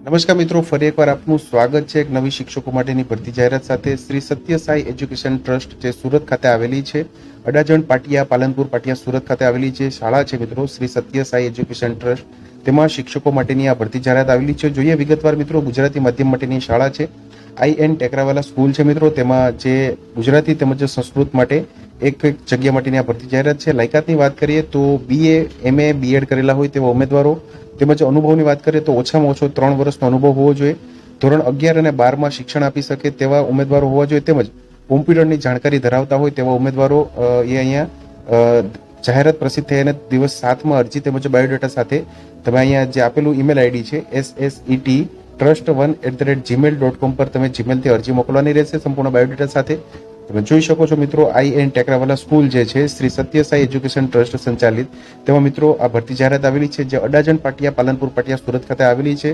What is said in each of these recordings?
નમસ્કાર મિત્રો, ફરી એકવાર આપનું સ્વાગત છે એક નવી શિક્ષકો માટેની ભરતી જાહેરાત સાથે. શ્રી સત્ય સાઈ એજ્યુકેશન ટ્રસ્ટ જે સુરત ખાતે આવેલી છે, અડાજણ પાટિયા, પાલનપુર પાટિયા સુરત ખાતે આવેલી જે શાળા છે મિત્રો, શ્રી સત્ય સાઈ એજ્યુકેશન ટ્રસ્ટ, તેમાં શિક્ષકો માટેની આ ભરતી જાહેરાત આવેલી છે. જોઈએ વિગતવાર મિત્રો, ગુજરાતી માધ્યમ માટેની શાળા છે, આઈ એન ટેકરાવાલા સ્કૂલ છે મિત્રો, તેમાં જે ગુજરાતી તેમજ સંસ્કૃત માટે એક જગ્યા માટેની આ ભરતી જાહેરાત છે. લાયકાતની વાત કરીએ તો બીએ એમએ બીએડ કરેલા હોય તેવા ઉમેદવારો તેમજ અનુભવની વાત કરીએ તો ઓછામાં ઓછો ત્રણ વર્ષનો અનુભવ હોવો જોઈએ. ધોરણ અગિયાર અને બારમાં શિક્ષણ આપી શકે તેવા ઉમેદવારો હોવા જોઈએ. તેમજ કોમ્પ્યુટરની જાણકારી ધરાવતા હોય તેવા ઉમેદવારો એ અહીંયા જાહેરાત પ્રસિદ્ધ થઈ અને દિવસ સાતમાં અરજી તેમજ બાયોડેટા સાથે તમે અહીંયા જે આપેલું ઈમેલ આઈડી છે S S trust one at the rate Gmail dot com પર તમે જીમેલથી અરજી મોકલવાની રહેશે. સંપૂર્ણ બાયોડેટા સાથે તમે જોઈ શકો છો મિત્રો, આઈ એન ટેકરાવાલા સ્કૂલ જે છે, શ્રી સત્યસાઈ એજ્યુકેશન ટ્રસ્ટ સંચાલિત. તેમાં મિત્રો આ ભરતી જાહેરાત આવેલી છે, જે અડાજણ પાટિયા, પાલનપુર પાટિયા, સુરત ખાતે આવેલી છે,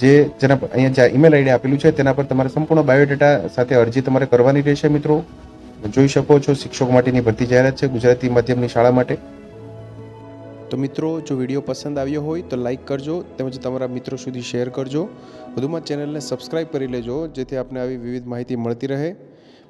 જે જેના અહીંયા જે ઈમેલ આઈડી આપેલું છે, તેના પર તમારે સંપૂર્ણ બાયોડેટા સાથે અરજી તમારે કરવાની રહેશે મિત્રો. જોઈ શકો છો, શિક્ષકો માટેની ભરતી જાહેરાત છે, ગુજરાતી માધ્યમની શાળા માટે. તો મિત્રો, જો વીડિયો પસંદ આવ્યો હોય, તો લાઇક કરજો, તેમજ તમારા મિત્રો સુધી શેર કરજો. વધુમાં ચેનલને સબસ્ક્રાઇબ કરી લેજો, જેથી આપને આવી વિવિધ માહિતી મળતી રહે.